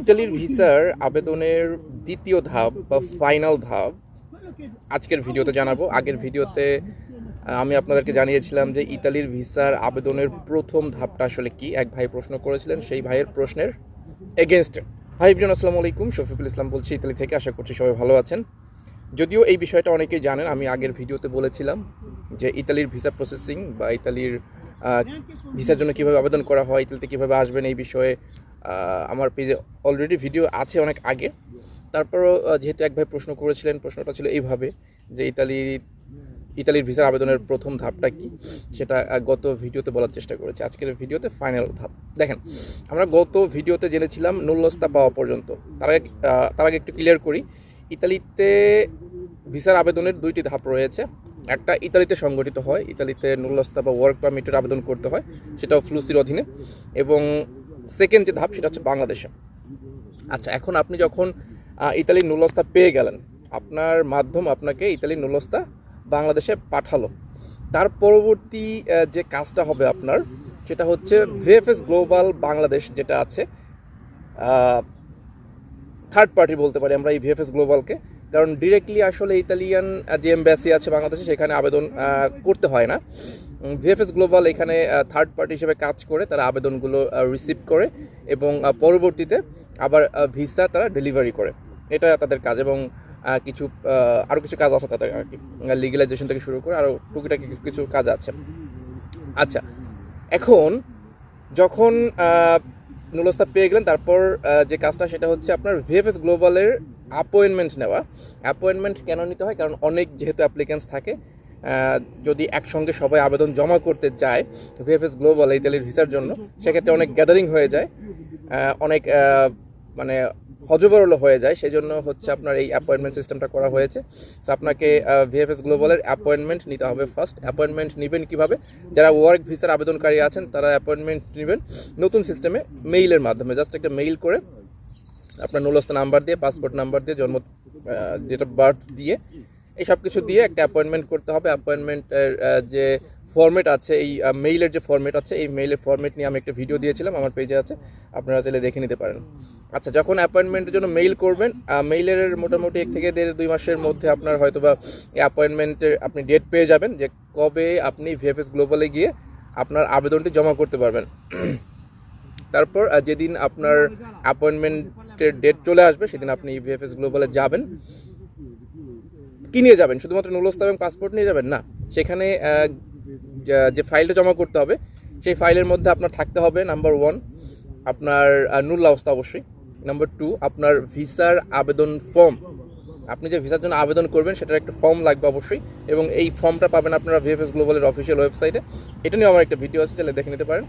ইতালির ভিসার আবেদনের দ্বিতীয় ধাপ বা ফাইনাল ধাপ আজকের ভিডিওতে জানাব। আগের ভিডিওতে আমি আপনাদেরকে জানিয়েছিলাম যে ইতালির ভিসার আবেদনের প্রথম ধাপটা আসলে কি। এক ভাই প্রশ্ন করেছিলেন, সেই ভাইয়ের প্রশ্নের এগেনস্টে হাই বিজন আসসালামু আলাইকুম। শফিকুল ইসলাম বলছি, ইতালি থেকে। আশা করছি সবাই ভালো আছেন। যদিও এই বিষয়টা অনেকেই জানেন, আমি আগের ভিডিওতে বলেছিলাম যে ইতালির ভিসা প্রসেসিং বা ইতালির ভিসার জন্য কীভাবে আবেদন করা হয়, ইতালিতে কীভাবে আসবেন এই বিষয়ে আমার পেজে অলরেডি ভিডিও আছে অনেক আগে। তারপরও যেহেতু এক ভাই প্রশ্ন করেছিলেন, প্রশ্নটা ছিল এইভাবে যে ইতালি, ইতালির ভিসার আবেদনের প্রথম ধাপটা কি? সেটা গত ভিডিওতে বলার চেষ্টা করেছি। আজকের ভিডিওতে ফাইনাল ধাপ। দেখেন, আমরা গত ভিডিওতে জেনেছিলাম নুল্লস্তা পাওয়া পর্যন্ত। তার আগে তার আগে একটু ক্লিয়ার করি। ইতালিতে ভিসার আবেদনের দুইটি ধাপ রয়েছে। একটা, ইতালিতে সংগঠিত হয়। ইতালিতে নুল্লস্তা বা ওয়ার্ক পারমিটের আবেদন করতে হয়। সেটাও ফ্লুসির অধীনে। এবং সেকেন্ড যে ধাপ, সেটা হচ্ছে বাংলাদেশে। আচ্ছা এখন আপনি যখন ইতালির নুলস্তা পেয়ে গেলেন, আপনার মাধ্যম আপনাকে ইতালির নুলস্তা বাংলাদেশে পাঠালো। তার পরবর্তী যে কাজটা হবে আপনার, সেটা হচ্ছে ভিএফএস গ্লোবাল বাংলাদেশ যেটা আছে থার্ড পার্টি বলতে পারি আমরা এই ভিএফএস গ্লোবালকে। কারণ ডিরেক্টলি আসলে ইতালিয়ান যে এমব্যাসি আছে বাংলাদেশে, সেখানে আবেদন করতে হয় না। ভিএফএস গ্লোবাল এখানে থার্ড পার্টি হিসেবে কাজ করে, তারা আবেদনগুলো রিসিভ করে এবং পরবর্তীতে আবার ভিসা তারা ডেলিভারি করে। এটা তাদের কাজ এবং কিছু আরও কিছু কাজ আছে তাদের আর কি। লিগেলাইজেশন থেকে শুরু করে আরও টুকিটাকি কিছু কাজ আছে। আচ্ছা এখন যখন নুলস্তা পেয়ে গেলেন, তারপর যে কাজটা সেটা হচ্ছে আপনার ভিএফএস গ্লোবালের অ্যাপয়েন্টমেন্ট নেওয়া। অ্যাপয়েন্টমেন্ট কেন নিতে হয়? কারণ অনেক যেহেতু অ্যাপ্লিকেন্টস থাকে যদি একসঙ্গে সবাই আবেদন জমা করতে যায় ভিএফএস গ্লোবাল ইতালির ভিসার জন্য, সেক্ষেত্রে অনেক গ্যাদারিং হয়ে যায়। অনেক মানে হজবরল হয়ে যায়। সেই জন্য হচ্ছে আপনার এই অ্যাপয়েন্টমেন্ট সিস্টেমটা করা হয়েছে। সো আপনাকে ভিএফএস গ্লোবালের অ্যাপয়েন্টমেন্ট নিতে হবে ফার্স্ট অ্যাপয়েন্টমেন্ট নেবেন কীভাবে? যারা ওয়ার্ক ভিসার আবেদনকারী আছেন, তারা অ্যাপয়েন্টমেন্ট নেবেন নতুন সিস্টেমে মেইলের মাধ্যমে। জাস্ট একটা মেইল করে আপনার নুলস্ত নাম্বার দিয়ে পাসপোর্ট নাম্বার দিয়ে, জন্ম যেটা বার্থ দিয়ে এই সব কিছু দিয়ে একটা অ্যাপয়েন্টমেন্ট করতে হবে। অ্যাপয়েন্টমেন্টের যে ফর্মেট আছে, এই মেইলের যে ফর্মেট আছে, এই মেইলের ফর্মেট নিয়ে আমি একটা ভিডিও দিয়েছিলাম, আমার পেজে আছে। আপনারা চাইলে দেখে নিতে পারেন। আচ্ছা যখন অ্যাপয়েন্টমেন্টের জন্য মেইল করবেন মেইলের মোটামুটি এক থেকে দেড়, দুই মাসের মধ্যে আপনার হয়তো বা অ্যাপয়েন্টমেন্টের আপনি ডেট পেয়ে যাবেন যে কবে আপনি ভিএফএস গ্লোবালে গিয়ে আপনার আবেদনটি জমা করতে পারবেন। তারপর যেদিন আপনার অ্যাপয়েন্টমেন্টের ডেট চলে আসবে, সেদিন আপনি ভিএফএস গ্লোবালে যাবেন। কি নিয়ে যাবেন? শুধুমাত্র নুলস্তা এবং পাসপোর্ট নিয়ে যাবেন? না। সেখানে যে ফাইলটা জমা করতে হবে, সেই ফাইলের মধ্যে আপনার থাকতে হবে নাম্বার ওয়ান আপনার নুল্লা অবস্থা অবশ্যই। নাম্বার টু আপনার ভিসার আবেদন ফর্ম আপনি যে ভিসার জন্য আবেদন করবেন, সেটার একটা ফর্ম লাগবে অবশ্যই। এবং এই ফর্মটা পাবেন আপনারা ভিএফএস গ্লোবালের অফিসিয়াল ওয়েবসাইটে এটা নিয়ে আমার একটা ভিডিও আছে, চাইলে দেখে নিতে পারেন।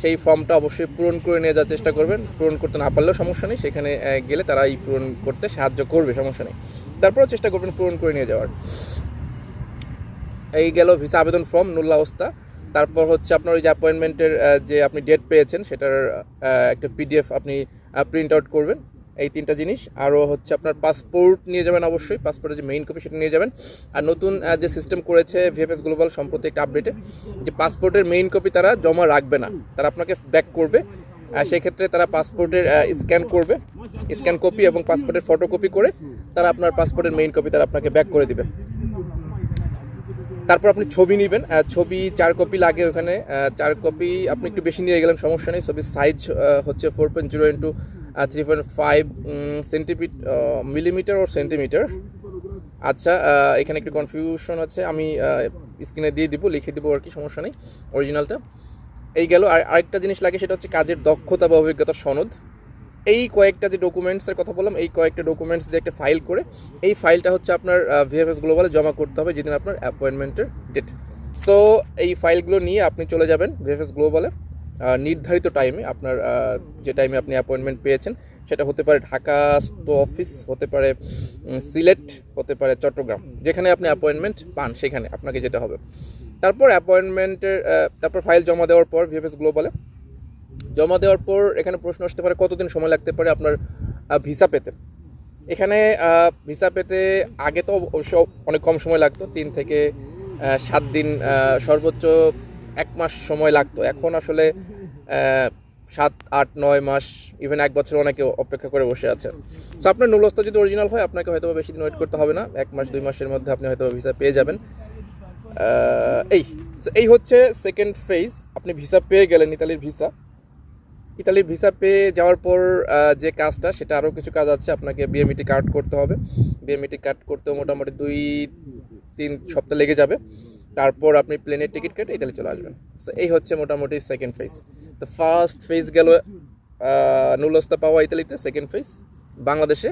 সেই ফর্মটা অবশ্যই পূরণ করে নিয়ে যাওয়ার চেষ্টা করবেন। পূরণ করতে না পারলেও সমস্যা নেই। সেখানে গেলে তারা এই পূরণ করতে সাহায্য করবে, সমস্যা নেই। তারপরেও চেষ্টা করবেন পূরণ করে নিয়ে যাওয়ার। এই গেল ভিসা আবেদন ফর্ম নুল্লা অবস্থা তারপর হচ্ছে আপনার ওই যে অ্যাপয়েন্টমেন্টের যে আপনি ডেট পেয়েছেন, সেটার একটা পিডিএফ আপনি প্রিন্ট আউট করবেন। এই তিনটা জিনিস। আরও হচ্ছে আপনার পাসপোর্ট নিয়ে যাবেন অবশ্যই। পাসপোর্টের যে মেইন কপি সেটা নিয়ে যাবেন। আর নতুন যে সিস্টেম করেছে ভিএফএস গ্লোবাল সম্প্রতি একটা আপডেটে যে পাসপোর্টের মেইন কপি তারা জমা রাখবে না। তারা আপনাকে ব্যাক করবে। সেক্ষেত্রে তারা পাসপোর্টের স্ক্যান করবে। স্ক্যান কপি এবং পাসপোর্টের ফটোকপি করে তারা আপনার পাসপোর্টের মেইন কপি তারা আপনাকে ব্যাক করে দিবে। তারপর আপনি ছবি নেবেন ছবি, চার কপি লাগে ওখানে চার কপি আপনি একটু বেশি নিয়ে গেলেন, সমস্যা নেই, ছবির সাইজ হচ্ছে four point zero into three point five centimetre millimetre ও সেন্টিমিটার আচ্ছা এখানে একটু কনফিউশন আছে, আমি স্ক্রিনে দিয়ে দিব, লিখে দিব, আর কি, সমস্যা নেই অরিজিনালটা এই গেল, আর আরেকটা জিনিস লাগে, সেটা হচ্ছে কাজের দক্ষতা বা অভিজ্ঞতার সনদ। এই কয়েকটা যে ডকুমেন্টসের কথা বললাম, এই কয়েকটা ডকুমেন্টস দিয়ে একটা ফাইল করে, এই ফাইলটা হচ্ছে আপনার ভিএফএস গ্লোবালে জমা করতে হবে যেদিন আপনার অ্যাপয়েন্টমেন্টের ডেট সো এই ফাইলগুলো নিয়ে আপনি চলে যাবেন ভিএফএস গ্লোবালে নির্ধারিত টাইমে আপনার যে টাইমে আপনি অ্যাপয়েন্টমেন্ট পেয়েছেন, সেটা হতে পারে ঢাকা তো অফিস হতে পারে সিলেট, হতে পারে চট্টগ্রাম, যেখানে আপনি অ্যাপয়েন্টমেন্ট পান, সেখানে আপনাকে যেতে হবে। তারপর অ্যাপয়েন্টমেন্টের তারপর ফাইল জমা দেওয়ার পর ভিএফএস গ্লোবালে জমা দেওয়ার পর এখানে প্রশ্ন আসতে পারে, কতদিন সময় লাগতে পারে আপনার ভিসা পেতে? এখানে ভিসা পেতে আগে তো অবশ্য অনেক কম সময় লাগতো, তিন থেকে সাত দিন সর্বোচ্চ এক মাস সময় লাগতো। এখন আসলে সাত, আট, নয় মাস ইভেন এক বছর অনেকে অপেক্ষা করে বসে আছে। সো আপনার নুলস্তা যদি অরিজিনাল হয়, আপনাকে হয়তো বেশি দিন ওয়েট করতে হবে না। এক মাস, দুই মাসের মধ্যে আপনি হয়তো ভিসা পেয়ে যাবেন। এই এই হচ্ছে সেকেন্ড ফেজ আপনি ভিসা পেয়ে গেলেন, ইতালির ভিসা। ইতালির ভিসা পেয়ে যাওয়ার পর যে কাজটা, সেটা আরও কিছু কাজ আছে, আপনাকে বিএমইটি কার্ড করতে হবে। বিএমইটি কার্ড করতেও মোটামুটি দুই, তিন সপ্তাহ লেগে যাবে। তারপর আপনি প্লেনের টিকিট কেটে ইতালি চলে আসবেন। সো এই হচ্ছে মোটামুটি সেকেন্ড ফেজ তো ফার্স্ট ফেজ গেল নুলস্তা পাওয়া ইতালিতে সেকেন্ড ফেজ বাংলাদেশে,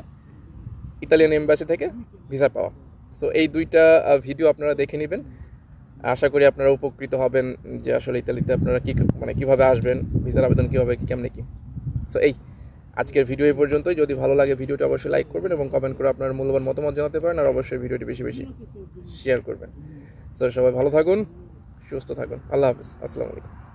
ইতালিয়ান এম্বাসি থেকে ভিসা পাওয়া। সো এই দুইটা ভিডিও আপনারা দেখে নেবেন। আশা করি আপনারা উপকৃত হবেন যে আসলে ইতালিতে আপনারা কী মানে কীভাবে আসবেন, ভিসার আবেদন কীভাবে, কী কেমনে কী। সো এই আজকের ভিডিও এই পর্যন্তই। যদি ভালো লাগে ভিডিওটি অবশ্যই লাইক করবেন এবং কমেন্ট করে আপনার মূল্যবান মতামত জানাতে পারেন আর অবশ্যই ভিডিওটি বেশি বেশি শেয়ার করবেন। সো সবাই ভালো থাকুন, সুস্থ থাকুন। আল্লাহ হাফিজ। আসসালামু আলাইকুম।